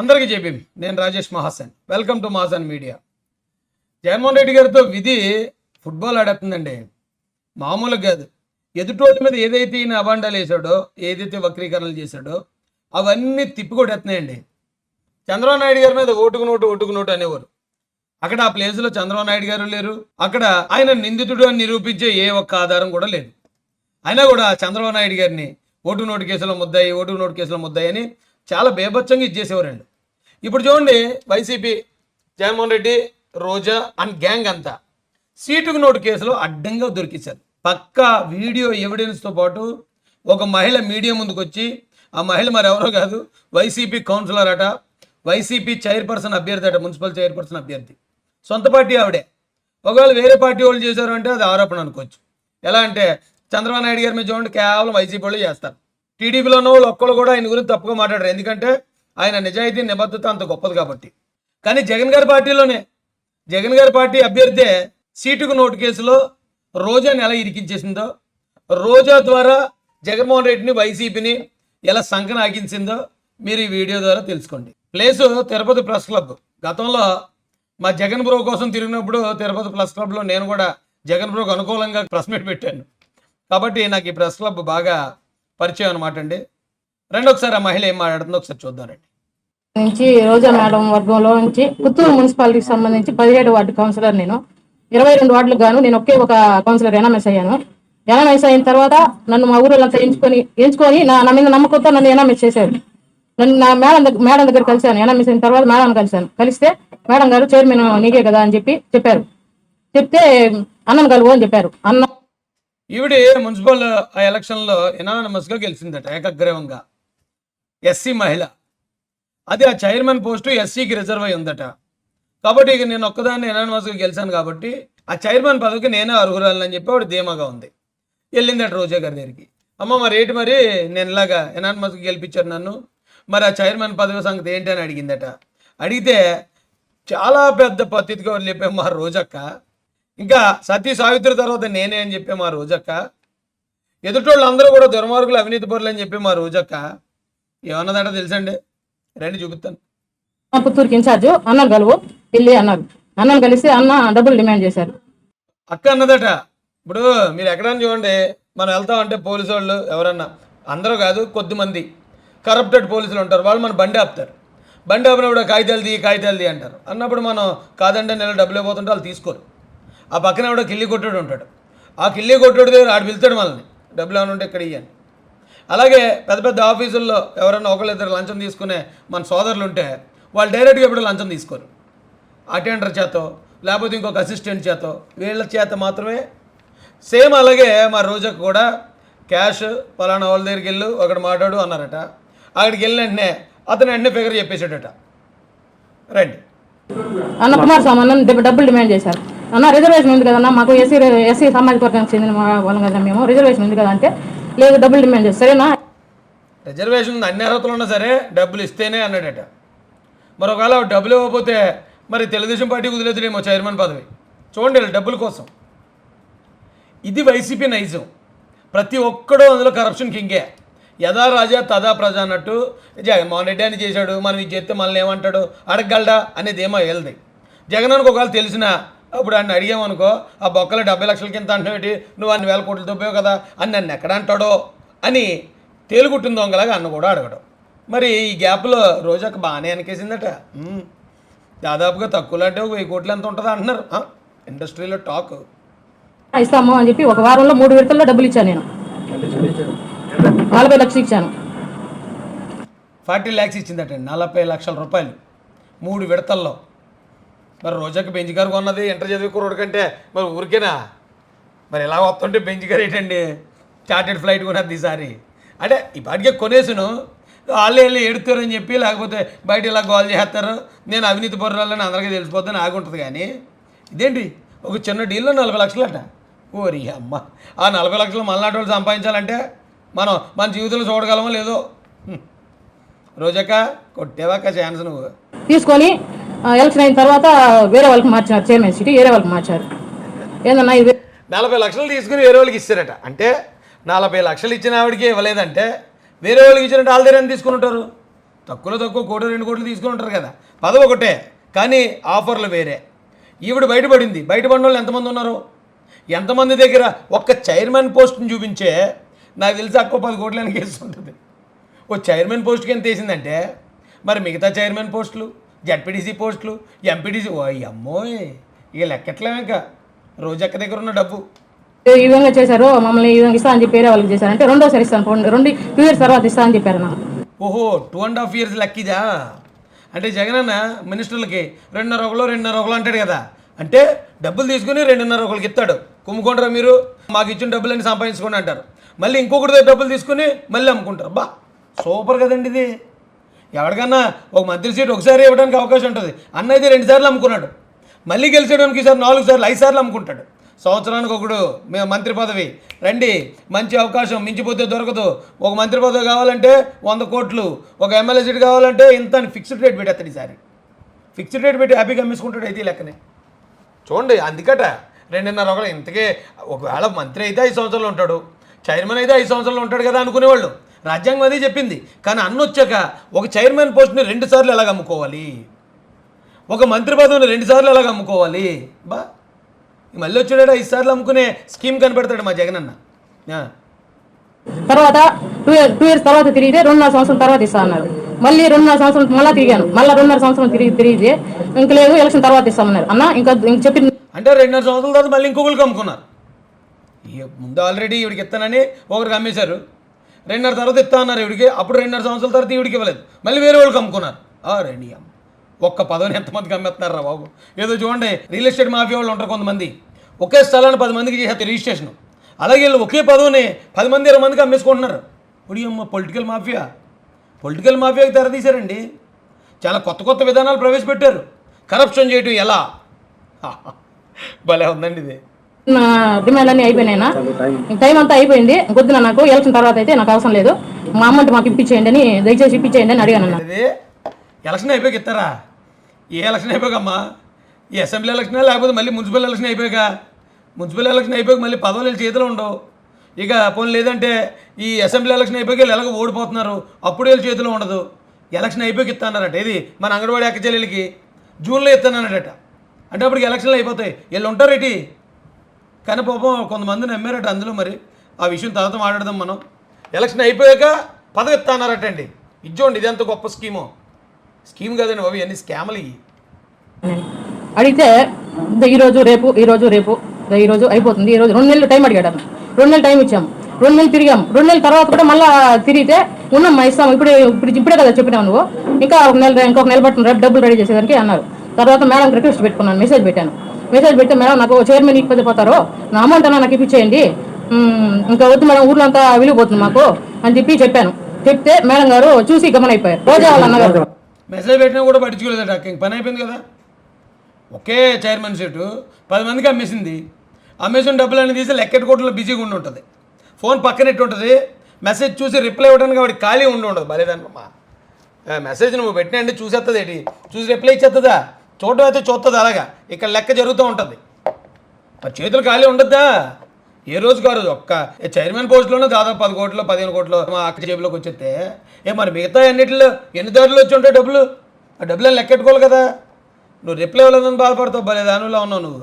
అందరికీ చెప్పి నేను Rajesh Mahasan. Welcome to Mahasan media Jaganmohan Reddy గారితో విధి ఫుట్బాల్ ఆడేస్తుందండి. మామూలుగా కాదు. ఎదుటోళ్ళ మీద ఏదైతే ఈయన అభాండాలు వేసాడో ఏదైతే వక్రీకరణలు చేశాడో అవన్నీ తిప్పికొట్టేస్తున్నాయండి. చంద్రబాబు నాయుడు గారి మీద ఓటుకు నోటు ఓటుకు నోటు అనేవారు. అక్కడ ఆ ప్లేస్లో చంద్రబాబు నాయుడు గారు లేరు. అక్కడ ఆయన నిందితుడు అని నిరూపించే ఏ ఒక్క ఆధారం కూడా లేదు. అయినా కూడా చంద్రబాబు నాయుడు గారిని ఓటు నోటు కేసులో ముద్దాయి ఓటు నోటు కేసులో ముద్దాయి అని చాలా బేభత్సంగా ఇచ్చేసేవారండి ఇప్పుడు చూడండి YCP Jaganmohan Reddy Roja and gang అంతా. సీటుకు నోటు కేసులో అడ్డంగా దొరికించారు పక్కా వీడియో ఎవిడెన్స్తో పాటు ఒక మహిళ మీడియా ముందుకు వచ్చి ఆ మహిళ మరి ఎవరో కాదు వైసీపీ కౌన్సిలర్ అట వైసీపీ చైర్పర్సన్ అభ్యర్థి అట మున్సిపల్ చైర్పర్సన్ అభ్యర్థి. సొంత పార్టీ ఆవిడే. ఒకవేళ వేరే పార్టీ వాళ్ళు చేశారు అంటే అది ఆరోపణ అనుకోవచ్చు. ఎలా అంటే చంద్రబాబు నాయుడు గారి మీద చూడండి కేవలం వైసీపీ వాళ్ళు చేస్తారు. టీడీపీలో ఉన్న వాళ్ళు ఒక్కళ్ళు కూడా ఆయన గురించి తప్పుగా మాట్లాడారు. ఎందుకంటే ఆయన నిజాయితీ నిబద్ధత అంత గొప్పది కాబట్టి. కానీ జగన్ గారి పార్టీలోనే జగన్ గారి పార్టీ అభ్యర్థే సీటుకు నోటు కేసులో రోజాని ఎలా ఇరికించేసిందో రోజా ద్వారా జగన్మోహన్ రెడ్డిని వైసీపీని ఎలా సంకనాగించిందో మీరు ఈ వీడియో ద్వారా తెలుసుకోండి. Place Tirupati press club. గతంలో మా జగన్ బ్రో కోసం తిరిగినప్పుడు తిరుపతి ప్రెస్ క్లబ్లో నేను కూడా జగన్ బ్రోకు అనుకూలంగా ప్రెస్ మీట్ పెట్టాను. కాబట్టి నాకు ఈ ప్రెస్ క్లబ్ బాగా పరిచయం అనమాట అండి. రెండొకసారి ఆ మహిళ ఏం మాట్లాడుతుందో ఒకసారి చూద్దామండి నుంచి రోజా మేడం వర్గంలో నుంచి పుత్తూరు మున్సిపాలిటీకి సంబంధించి పదిహేడు వార్డు కౌన్సిలర్ నేను. ఇరవై రెండు వార్డులకు గాను నేను ఒకే ఒక కౌన్సిలర్ ఎనామెస్ అయ్యాను. ఎనామెస్ అయిన తర్వాత నన్ను మా ఊళ్ళంతా ఎంచుకొని ఎంచుకొని నా నా మీద నమ్మకంతో నన్ను ఎనామెస్ చేశారు. నన్ను నా మేడం దగ్గర మేడం దగ్గర కలిశాను. ఎనామెస్ అయిన తర్వాత మేడం కలిశాను. కలిస్తే మేడం గారు చైర్మన్ నీకే కదా అని చెప్పి చెప్పారు. చెప్తే అన్నం కలువు అని చెప్పారు. అన్న ఈవిడ మున్సిపల్ ఆ ఎలక్షన్లో ఎనానమస్గా గెలిచిందట ఏకగ్రీవంగా. ఎస్సీ మహిళ. అది ఆ చైర్మన్ పోస్టు ఎస్సీకి రిజర్వ్ అయి ఉందట. కాబట్టి ఇక నేను ఒక్కదాన్ని ఎనానమస్గా గెలిచాను కాబట్టి ఆ చైర్మన్ పదవికి నేనే అర్హురాలని చెప్పి ఆవిడ ధీమాగా ఉంది. వెళ్ళిందట రోజా గారి దగ్గరికి. అమ్మ మరి ఏంటి మరి? నేను ఇలాగా మస్క్ గెలిపించారు నన్ను. మరి ఆ చైర్మన్ పదవి సంగతి ఏంటి అని అడిగిందట. అడిగితే చాలా పెద్ద పద్ధతిగా చెప్పే మా రోజక్క. ఇంకా సతీ సావిత్రి తర్వాత నేనే అని చెప్పే మా రోజక్క. ఎదుటోళ్ళు అందరూ కూడా దుర్మార్గులు అవినీతి పరులు అని చెప్పి మా రోజక్క. ఏమన్నదట తెలుసండి? రండి చూపిస్తాను. పుత్తూరుకి ఇన్ఛార్జ్ అన్నను కలువు వెళ్ళి అన్నారు అన్నను కలిస్తే అన్న డబ్బులు డిమాండ్ చేశారు. అక్క అన్నదట ఇప్పుడు మీరు ఎక్కడైనా చూడండి మనం వెళ్తామంటే పోలీసు వాళ్ళు ఎవరన్నా. అందరూ కాదు కొద్దిమంది కరప్టెడ్ పోలీసులు ఉంటారు వాళ్ళు మన బండి ఆపుతారు. బండి ఆపినప్పుడు కాగితాలు తీ కాగితాలు తీ అంటారు. అన్నప్పుడు మనం కాదంటే నెల డబ్బులు ఇవ్వబోతుంటే వాళ్ళు తీసుకోరు. ఆ పక్కన కూడా కిల్లి కొట్టాడు ఉంటాడు. ఆ కిల్లి కొట్టాడు దగ్గర ఆడు పిలుతాడు మనల్ని. డబ్బులు ఏమైనా ఉంటే ఇక్కడ ఇయ్యండి. అలాగే పెద్ద పెద్ద ఆఫీసుల్లో ఎవరైనా ఒకళ్ళు ఇద్దరు లంచం తీసుకునే మన సోదరులు ఉంటే వాళ్ళు డైరెక్ట్గా ఎప్పుడు లంచం తీసుకోరు. అటెండర్ చేతో లేకపోతే ఇంకొక అసిస్టెంట్ చేతో వీళ్ళ చేత మాత్రమే. సేమ్ అలాగే మా రోజాకు కూడా క్యాష్ పలానా వాళ్ళ దగ్గరికి వెళ్ళు ఒకటి మాట్లాడు అన్నారట. అక్కడికి వెళ్ళిన వెంటనే అతను వెంటనే ఫిగర్ చెప్పేశాడట. రండి. అన్న కుమార్ స్వామి డబ్బులు డిమాండ్ చేశారు. అన్న రిజర్వేషన్ ఉంది కదన్నా మాకు ఎస్సీ ఎస్సీ సామాజిక వర్గానికి చెందిన వాళ్ళం కదా మేము. రిజర్వేషన్ ఉంది కదా అంటే లేదు డబ్బులు డిమాండ్ చేస్తారు సరేనా? రిజర్వేషన్ అన్ని అర్హతలు ఉన్నా సరే డబ్బులు ఇస్తేనే అన్నాడట. మరి ఒకవేళ డబ్బులు ఇవ్వకపోతే మరి తెలుగుదేశం పార్టీకి వదిలేదులేమో చైర్మన్ పదవి. చూడండి డబ్బుల కోసం. ఇది వైసీపీ నైజం. ప్రతి ఒక్కడూ అందులో కరప్షన్ కింగే. యథా రాజా తదా ప్రజ అన్నట్టు జగన్మోహన్ రెడ్డి అని చేశాడు మనం ఇది చేస్తే మనల్ని ఏమంటాడు? అడగగలడా? అనేది ఏమో వెళ్ళదు జగన్ అనుకో ఒకవేళ తెలిసినా అప్పుడు ఆయన అడిగామనుకో ఆ బొక్కలు డెబ్బై లక్షల కింద అంటున్నావు నువ్వు అన్ని వేల కోట్లు దొబ్బావు కదా అని నన్ను ఎక్కడ అంటాడో? అని తేలుగుట్టిన దొంగలాగా అన్న కూడా అడగడం. మరి ఈ గ్యాప్లో రోజాక బాగానే వెనకేసిందట. దాదాపుగా తక్కువలో అంటే ఒక వెయ్యి కోట్లు ఎంత ఉంటుందో? అంటున్నారు. ఇండస్ట్రీలో టాక్. ఇస్తాము అని చెప్పి ఒక వారంలో మూడు విడతల్లో డబ్బులు ఇచ్చాను నేను. నలభై లక్షలు ఇచ్చాను. ఫార్టీ ల్యాక్స్ ఇచ్చిందట నలభై లక్షల రూపాయలు. మూడు విడతల్లో. మరి రోజాకి బెంచ్ గారు కొన్నది ఇంటర్ చదివి కుర్రోడు కంటే మరి ఊరికేనా? మరి ఎలా వస్తుంటే బెంచ్ గారు ఏంటండి? చార్టెడ్ ఫ్లైట్ కొనద్ది ఈసారి అంటే ఈ పాటికే కొనేసును. వాళ్ళే వెళ్ళి ఎడుతారని చెప్పి లేకపోతే బయట ఇలా గోల్ చేస్తారు. నేను అవినీతి పరురాలని అందరికీ తెలిసిపోద్దని ఆగుంటుంది కానీ ఇదేంటి? ఒక చిన్న డీల్లో నలభై లక్షలు ఓరి అమ్మ. ఆ నలభై లక్షలు మళ్ళాటి వాళ్ళు సంపాదించాలంటే మనం మన జీవితంలో చూడగలమో లేదో? రోజక్క కొట్టేవాక ఛాన్స్ నువ్వు. తీసుకొని ఎలక్షన్ అయిన తర్వాత వేరే వాళ్ళకి మార్చారు చైర్మన్ సిటీ వేరే వాళ్ళకి మార్చారు. ఏందన్నా ఇది? నలభై లక్షలు తీసుకుని వేరే వాళ్ళకి ఇస్తారట. అంటే నలభై లక్షలు ఇచ్చిన ఆవిడకి ఇవ్వలేదంటే వేరే వాళ్ళకి ఇచ్చినట్టు వాళ్ళ దగ్గర తీసుకుని ఉంటారు? తక్కువలో తక్కువ కోటి రెండు కోట్లు తీసుకుని ఉంటారు కదా. పదవి ఒకటే. కానీ ఆఫర్లు వేరే. ఈవిడ బయటపడింది. బయటపడిన వాళ్ళు ఎంతమంది ఉన్నారు? ఎంతమంది దగ్గర ఒక్క చైర్మన్ పోస్ట్ని చూపించే నాకు తెలిసి అక్కువ పది కోట్లని కేసు ఉంటుంది. ఓ చైర్మన్ పోస్ట్కి ఎంత వేసిందంటే మరి మిగతా చైర్మన్ పోస్టులు? జడ్పీటీసీ పోస్టులు ఎంపీటీసీ ఓ అమ్మోయ్ ఇక లెక్కట్లేం ఇంకా. రోజక్క దగ్గర ఉన్న డబ్బు. ఈ విధంగా చేశారు మమ్మల్ని ఈ విధంగా ఇస్తా అని చెప్పి వాళ్ళకి చేశారు. అంటే రెండోసారి ఇస్తాను. రెండు టూ ఇయర్స్ తర్వాత ఇస్తా అని చెప్పారు నాకు. ఓహో టూ అండ్ హాఫ్ ఇయర్స్ లక్కీదా అంటే జగన్ అన్న మినిస్టర్లకి రెండున్నర ఒకలో రెండున్నర ఒకలో అంటాడు కదా. అంటే డబ్బులు తీసుకుని రెండున్నర ఒకరికి ఇస్తాడు. కుమ్ముకుంటారా మీరు? మాకు ఇచ్చిన డబ్బులన్నీ సంపాదించుకోండి అంటారు. మళ్ళీ ఇంకొకటి డబ్బులు తీసుకుని మళ్ళీ అమ్ముకుంటారు. బా సూపర్ కదండి ఇది. ఎవరికన్నా ఒక మంత్రి సీట్ ఒకసారి ఇవ్వడానికి అవకాశం ఉంటుంది. అన్న అయితే రెండు సార్లు అమ్ముకున్నాడు. మళ్ళీ గెలిచేయడానికి ఈసారి నాలుగు సార్లు ఐదు సార్లు అమ్ముకుంటాడు. సంవత్సరానికి ఒకడు మేము మంత్రి పదవి. రండి మంచి అవకాశం మించిపోతే దొరకదు. ఒక మంత్రి పదవి కావాలంటే వంద కోట్లు ఒక ఎమ్మెల్యే సీట్ కావాలంటే ఇంత అని ఫిక్స్డ్ రేట్ పెట్టేస్తాడు ఈసారి. ఫిక్స్డ్ రేట్ పెట్టి హ్యాపీగా అమ్మేసుకుంటాడు అయితే లెక్కనే. చూడండి అందుకట రెండున్నర ఒకళ్ళు ఇంతకే ఒకవేళ మంత్రి అయితే ఐదు సంవత్సరాలు ఉంటాడు చైర్మన్ అయితే ఐదు సంవత్సరాలు ఉంటాడు కదా అనుకునేవాళ్ళు. రాజ్యాంగం అదే చెప్పింది. కానీ అన్న వచ్చాక ఒక చైర్మన్ పోస్ట్ని రెండు సార్లు ఎలాగ అమ్ముకోవాలి? ఒక మంత్రి పదవిని రెండు సార్లు ఎలాగ అమ్ముకోవాలి? బా మళ్ళీ వచ్చాడు ఐదు సార్లు అమ్ముకునే స్కీమ్ కనిపెడతాడు మా జగన్ అన్న. తర్వాత టూ ఇయర్ టూ ఇయర్స్ తర్వాత తిరిగితే రెండున్నర సంవత్సరం తర్వాత ఇస్తా అన్నారు మళ్ళీ రెండున్నర సంవత్సరం మళ్ళీ తిరిగాను. మళ్ళీ రెండున్నర సంవత్సరం తిరిగి తిరిగితే ఇంక లేదు ఎలక్షన్ తర్వాత ఇస్తామన్నారు. అన్న ఇంకా ఇంక చెప్పిన అంటే రెండున్నర సంవత్సరాల తర్వాత మళ్ళీ ఇంకొకరికి అమ్ముకున్నారు. ముందు ఆల్రెడీ ఇవిడికి ఇస్తానని ఒకరికి అమ్మేశారు. రెండున్నర తర్వాత ఇస్తా అన్నారు ఇవిడికి అప్పుడు రెండున్నర సంవత్సరాల తర్వాత ఇవిడికి ఇవ్వలేదు. మళ్ళీ వేరే వాళ్ళకి అమ్ముకున్నారు. ఆ రెడీ అమ్మ. ఒక్క పదవిని ఎంతమందికి అమ్మేస్తున్నారా బాబు? ఏదో చూడండి రియల్ ఎస్టేట్ మాఫియా వాళ్ళు ఉంటారు కొంతమంది. ఒకే స్థలాన్ని పది మందికి చేసేస్తారు రిజిస్ట్రేషన్. అలాగే వీళ్ళు ఒకే పదవిని పది మంది ఇరవై మందికి అమ్మేసుకుంటున్నారు. ఇప్పుడు పొలిటికల్ మాఫియా? పొలిటికల్ మాఫియాకి తెరదీశారండి చాలా కొత్త కొత్త విధానాలు ప్రవేశపెట్టారు. కరప్షన్ చేయటం ఎలా? భలే ఉందండి ఇది. నా డిమాండ్ అన్నీ అయిపోయినాయినా. టైం అంతా అయిపోయింది. ఇంకొద్దున నాకు ఎలక్షన్ తర్వాత అయితే నాకు అవసరం లేదు. మా అమ్మంటే మాకు ఇప్పించేయండి అని దయచేసి ఇప్పించేయండి అని అడిగాను ఎలక్షన్ అయిపోయాక ఇస్తారా? ఏ ఎలక్షన్ అయిపోయాకమ్మా? ఈ అసెంబ్లీ ఎలక్షన్ లేకపోతే మళ్ళీ మున్సిపల్ ఎలక్షన్ అయిపోయాక? మున్సిపల్ ఎలక్షన్ అయిపోయాక మళ్ళీ పదవులు చేతిలో ఉండవు. ఇక పోనీ లేదంటే ఈ అసెంబ్లీ ఎలక్షన్ అయిపోయాక వీళ్ళు ఎలాగో ఓడిపోతున్నారు. అప్పుడు వీళ్ళు చేతిలో ఉండదు. ఎలక్షన్ అయిపోయాక ఇస్తానన్నట ఇది మన అంగన్వాడీ అక్క చెల్లెలకి. జూన్లో ఇస్తానన్నట అంటే అప్పటికి ఎలక్షన్లు అయిపోతాయి. వీళ్ళు ఉంటారు ఇటీ కానీ పాపం కొంతమంది నమ్మారట అందులో మరి. ఆ విషయం తర్వాత మాట్లాడదాం మనం. ఎలక్షన్ అయిపోయాక పదవి ఇస్తానారట అండి ఇచ్చోండి ఇదంత గొప్ప స్కీమో. స్కీమ్ కాదండి బాబు ఇవన్నీ స్కామ్లు ఇవి. అడిగితే ఈరోజు రేపు ఈరోజు రేపు ఈరోజు అయిపోతుంది ఈరోజు రెండు నెలలు టైం అడిగాడు రెండు నెలలు టైం ఇచ్చాము రెండు నెలలు తిరిగాం. రెండు నెలల తర్వాత కూడా మళ్ళీ తిరిగితే ఉన్నాం ఇస్తాం. ఇప్పుడే ఇప్పుడు ఇప్పుడే కదా చెప్పినావు నువ్వు. ఇంకా ఒక నెల ఇంకొక నెల పట్టిన రేపు డబ్బులు రెడీ చేసేదానికి అన్నారు. తర్వాత మేడం రిక్వెస్ట్ పెట్టుకున్నాను మెసేజ్ పెట్టాను. మెసేజ్ పెడితే మేడం నాకు చైర్మన్ ఇకపోతే పోతారు నా అమౌంట్ అన్న నాకు ఇప్పించేయండి. ఇంకా వద్దు మేడం ఊర్లో అంతా విలువపోతుంది మాకు అని చెప్పి చెప్పాను. చెప్తే మేడం గారు చూసి గమనైపోయారు. రోజా వాళ్ళ అన్నగారు. మెసేజ్ పెట్టినా కూడా పట్టించుకోలేదట ఇంక పని అయిపోయింది కదా. ఒకే చైర్మన్ సీటు పది మందికి అమ్మేసింది. అమ్మేసిన డబ్బులు అన్ని తీసి లెక్కెట్టుకోవడంలో బిజీగా ఉండి ఉంటుంది. ఫోన్ పక్కనట్టు ఉంటుంది. మెసేజ్ చూసి రిప్లై ఇవ్వడానికి వాడికి ఖాళీ ఉండి ఉండదు. భలేదన్నమ్మా మెసేజ్ నువ్వు పెట్టినండి చూసేస్తుంది ఏంటి? చూసి రిప్లై ఇచ్చేస్తుందా చూడడం అయితే చూస్తుంది అలాగా. ఇక్కడ లెక్క జరుగుతూ ఉంటుంది. మరి చేతులు ఖాళీ ఉండద్దా? ఏ రోజుకి ఆ ఒక్క చైర్మన్ పోస్టులోనే దాదాపు పది కోట్లు పదిహేను కోట్లు మా అక్క జేబులోకి వచ్చేస్తే ఏ మరి మిగతా అన్నిటిలో ఎన్ని దారిలో వచ్చి ఉంటాయి డబ్బులు? ఆ డబ్బులు లెక్కెట్టుకోవాలి కదా? నువ్వు రిప్లై ఇవ్వలేదని బాధపడతావు? భలే దానిలో ఉన్నావు నువ్వు.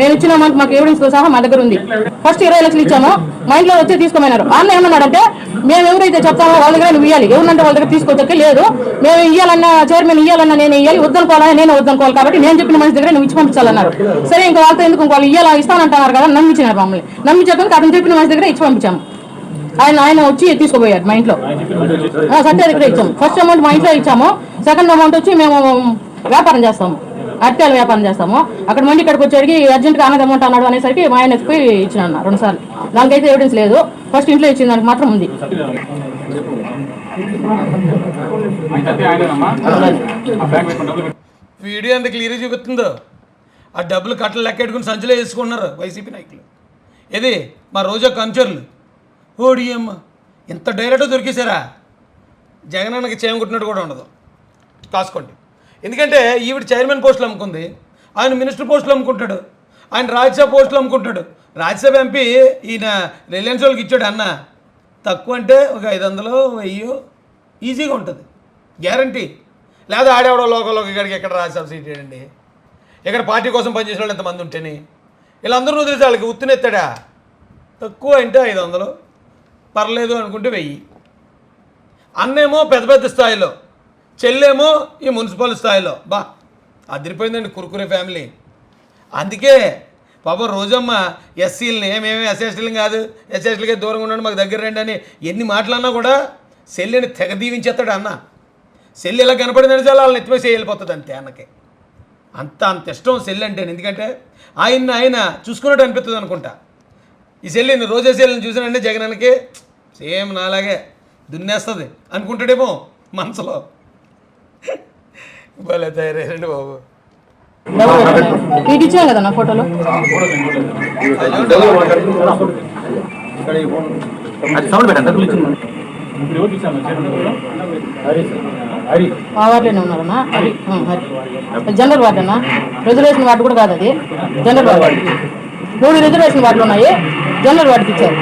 నేను ఇచ్చిన అమౌంట్ మాకు ఎవిడెన్స్ సహా మా దగ్గర ఉంది. ఫస్ట్ ఇరవై లక్షలు ఇచ్చాము మా ఇంట్లో వచ్చి తీసుకోమన్నారు అన్న ఏమన్నాడంటే మేము ఎవరైతే చెప్తామో వాళ్ళ దగ్గర నువ్వు ఇవ్వాలి ఎవరంటే వాళ్ళ దగ్గర తీసుకొచ్చే లేదు. మేము ఇవ్వాలన్నా చైర్మన్ ఇవ్వాలన్నా నేను ఇవ్వాలి వద్దనుకోవాలని నేను వద్దనుకోవాలి కాబట్టి నేను చెప్పిన మనిషి దగ్గర నువ్వు ఇచ్చి పంపించాలన్నారు. సరే ఇంకా వాళ్ళతో ఎందుకు వాళ్ళు ఇవ్వాలా ఇస్తానంటున్నారు కదా నమ్మించినారు మమ్మల్ని. నమ్మించాక అతను చెప్పిన మనిషి దగ్గర ఇచ్చి పంపించాము. ఆయన ఆయన వచ్చి తీసుకుపోయాడు మా ఇంట్లో. సత్య దగ్గర ఇచ్చాము. ఫస్ట్ అమౌంట్ మా ఇంట్లో ఇచ్చాము. సెకండ్ అమౌంట్ వచ్చి మేము వ్యాపారం చేస్తాము. అరటికాయల వ్యాపారం చేస్తాము. అక్కడ మండి ఇక్కడికి వచ్చేటికి అర్జెంట్గా అన్నది అమౌంట్ అన్నాడు అనేసరికి మా ఆయన పోయి ఇచ్చిన అన్న రెండు సార్లు దానికైతే ఎవిడెన్స్ లేదు. ఫస్ట్ ఇంట్లో ఇచ్చిన దానికి మాత్రం ఉంది. వీడియో ఎంత క్లియర్ చూపిస్తుందో? ఆ డబ్బులు కట్టలు లెక్కెట్టుకుని సంచులో వేసుకున్నారు వైసీపీ నాయకులు. ఏది? మా రోజా కంచర్లు. ఓడి అమ్మ ఇంత డైరెక్ట్ దొరికేశారా? జగనన్నకి చేయకుట్టినట్టు కూడా ఉండదు. కాసుకోండి. ఎందుకంటే ఈవిడ చైర్మన్ పోస్టులు అమ్ముకుంది. ఆయన మినిస్టర్ పోస్టులు అమ్ముకుంటాడు. ఆయన రాజ్యసభ పోస్టులు అమ్ముకుంటాడు. రాజ్యసభ ఎంపీ ఈయన రిలయన్స్ వాళ్ళకి ఇచ్చాడు అన్న. తక్కువ అంటే ఒక ఐదు వందలు వెయ్యో ఈజీగా ఉంటుంది. గ్యారంటీ. లేదా ఆడేవాడో లోకల్లోకి ఇక్కడికి ఎక్కడ రాజ్యసభ సబ్సిడీ అండి ఇక్కడ పార్టీ కోసం పనిచేసిన వాళ్ళు ఎంతమంది ఉంటేనే. వీళ్ళందరూ వదిలేసి వాళ్ళకి ఉత్తునెత్తాడా? తక్కువ అంటే ఐదు వందలు. పర్లేదు అనుకుంటే వెయ్యి. అన్నేమో పెద్ద పెద్ద స్థాయిలో. చెల్లేమో ఈ మున్సిపల్ స్థాయిలో. బా అదిరిపోయిందండి కురుకురే ఫ్యామిలీ. అందుకే పాపం రోజమ్మ ఎస్సీలని ఏమేమి ఎస్ఎస్టీలు కాదు ఎస్ఎస్టీలకే దూరంగా ఉండండి మాకు దగ్గర రండి అని ఎన్ని మాటలన్నా కూడా సెల్లిని తెగ దీవించేస్తాడు అన్న. సెల్లి ఇలా కనపడిందని చాలా వాళ్ళని ఎత్తివేసి వెళ్ళిపోతుంది అంతే అన్నకి. అంత అంత ఇష్టం సెల్లి అంటే ఎందుకంటే ఆయన్ని ఆయన చూసుకున్నట్టు అనిపిస్తుంది అనుకుంటా. ఈ సెల్లిని రోజే సెల్లిని చూసానంటే జగనానికి సేమ్ నాలాగే దున్నేస్తుంది అనుకుంటాడేమో మనసులో. భలే తయారయ్యారండి బాబు. మీకు ఇచ్చాను కదా నా ఫోటోలో? హరి ఆ వార్డులోనే ఉన్నారన్నా ఆ, అది జనరల్ వార్డు అన్న రిజర్వేషన్ వార్డు కూడా కాదు అది. General ward. మూడు రిజర్వేషన్ వార్డులు ఉన్నాయి. జనరల్ వార్డుకి ఇచ్చారు.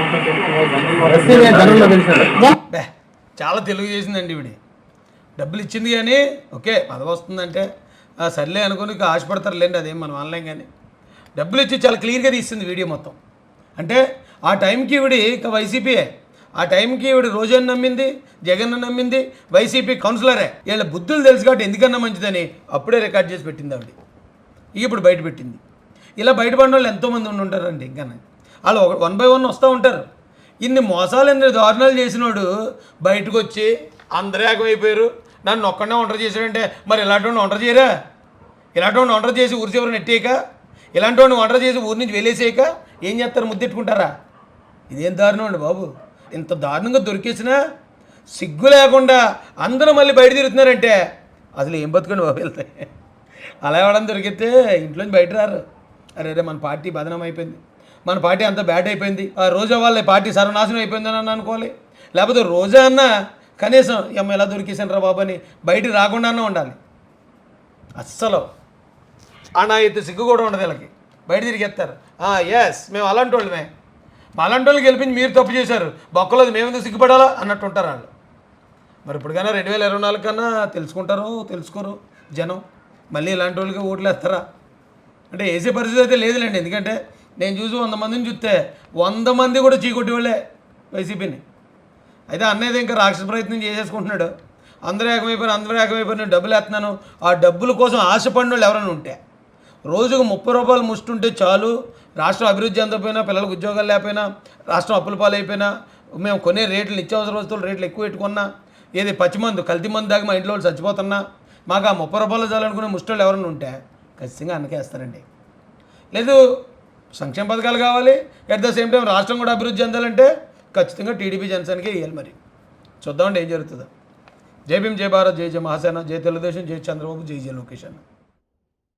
చాలా తెలుగు చేసిందండి ఇవిడి డబ్బులు ఇచ్చింది కానీ ఓకే పదవి వస్తుందంటే సర్లే అనుకుని ఆశపడతారు లేండి అదేం మనం ఆన్లైన్ కానీ. డబ్బులు ఇచ్చి చాలా క్లియర్గా తీస్తుంది వీడియో మొత్తం. అంటే ఆ టైంకి ఇవిడి ఇక వైసీపీయే ఆ టైంకి ఈవిడ రోజాని నమ్మింది జగన్ నమ్మింది వైసీపీ కౌన్సిలరే. వీళ్ళ బుద్ధులు తెలుసు కాబట్టి ఎందుకన్నా మంచిదని అప్పుడే రికార్డ్ చేసి పెట్టింది ఆవిడ. ఇక ఇప్పుడు బయట పెట్టింది. ఇలా బయటపడిన వాళ్ళు ఎంతోమంది ఉండి ఉంటారండి ఇంకా. వాళ్ళు ఒక వన్ బై వన్ వస్తూ ఉంటారు. ఇన్ని మోసాలు ఎన్ని దారుణాలు చేసినోడు బయటకు వచ్చి అందరూ ఏకమైపోయారు. నన్ను ఒక్కడే ఒంటరి చేశాడంటే మరి ఇలాంటి ఒంటరి చేయరా? ఇలాంటి ఒంటరి చేసి ఊరి చివరి నెట్టేయక? ఇలాంటి వాడిని ఒంటరి చేసి ఊరి నుంచి వెళ్ళేసేయక? ఏం చేస్తారు ముద్దెట్టుకుంటారా? ఇదేం దారుణం అండి బాబు. ఇంత దారుణంగా దొరికేసినా సిగ్గు లేకుండా అందరూ మళ్ళీ బయట తిరుగుతున్నారంటే అసలు ఏం బతుకండి బాబు వెళ్తే అలా ఇవ్వడం దొరికితే ఇంట్లోంచి బయట రారు. అరే అరే మన పార్టీ బదనం అయిపోయింది. మన పార్టీ అంత బ్యాడ్ అయిపోయింది. ఆ రోజా వాళ్ళ పార్టీ సర్వనాశనం అయిపోయిందని అని అనుకోవాలి. లేకపోతే రోజా అన్న కనీసం ఎమ్మ ఎలా దొరికేసాను రా బాబు అని బయటికి రాకుండానే ఉండాలి. అస్సలు. అన్న సిగ్గు కూడా ఉండదు వీళ్ళకి. బయట తిరిగేస్తారు ఎస్ మేము అలాంటి వాళ్ళమే మా అలాంటి వాళ్ళకి గెలిపించి మీరు తప్పు చేశారు. బొక్కలేదు మేమెందుకు సిగ్గుపడాలా? అన్నట్టు ఉంటారు వాళ్ళు. మరి ఇప్పటికైనా రెండు వేల ఇరవై నాలుగు కన్నా తెలుసుకుంటారు తెలుసుకోరు జనం. మళ్ళీ ఇలాంటి వాళ్ళకి ఓట్లు వేస్తారా అంటే వేసే పరిస్థితి అయితే లేదులేండి. ఎందుకంటే నేను చూసి వంద మందిని చూస్తే వంద మంది కూడా చీకొట్టి వాళ్ళే వైసీపీని. అయితే అన్నయ్య ఇంకా రాక్షస ప్రయత్నం చేసేసుకుంటున్నాడు. అందరూ ఏకమైపోయిన అందరూ ఏకమైపోయిన నేను డబ్బులు వేస్తున్నాను. ఆ డబ్బుల కోసం ఆశపడిన వాళ్ళు ఎవరైనా ఉంటే రోజుకు ముప్పై రూపాయలు ముష్టుంటే చాలు. రాష్ట్రం అభివృద్ధి అందకపోయినా పిల్లలకు ఉద్యోగాలు లేకపోయినా రాష్ట్రం అప్పుల పాలైపోయినా మేము కొనే రేట్లు నిత్యావసర వస్తువులు రేట్లు ఎక్కువ పెట్టుకున్నా ఏది పచ్చిమందు కల్తీ మందు దాకా మా ఇంట్లో వాళ్ళు చచ్చిపోతున్నా మాకు ఆ ముప్పై రూపాయలు చాలనుకునే ముష్టోళ్ళు ఎవరైనా ఉంటే ఖచ్చితంగా అన్నకేస్తారండి లేదు సంక్షేమ పథకాలు కావాలి అట్ ద సేమ్ టైం రాష్ట్రం కూడా అభివృద్ధి చెందాలంటే ఖచ్చితంగా టీడీపీ జనసేనకే వేయాలి మరి. చూద్దామండి ఏం జరుగుతుందో. జై భీమ్ జై భారత్ జై జయ మహాసేన జై తెలుగుదేశం జై చంద్రబాబు జై జయ లోకేష్ అన్న.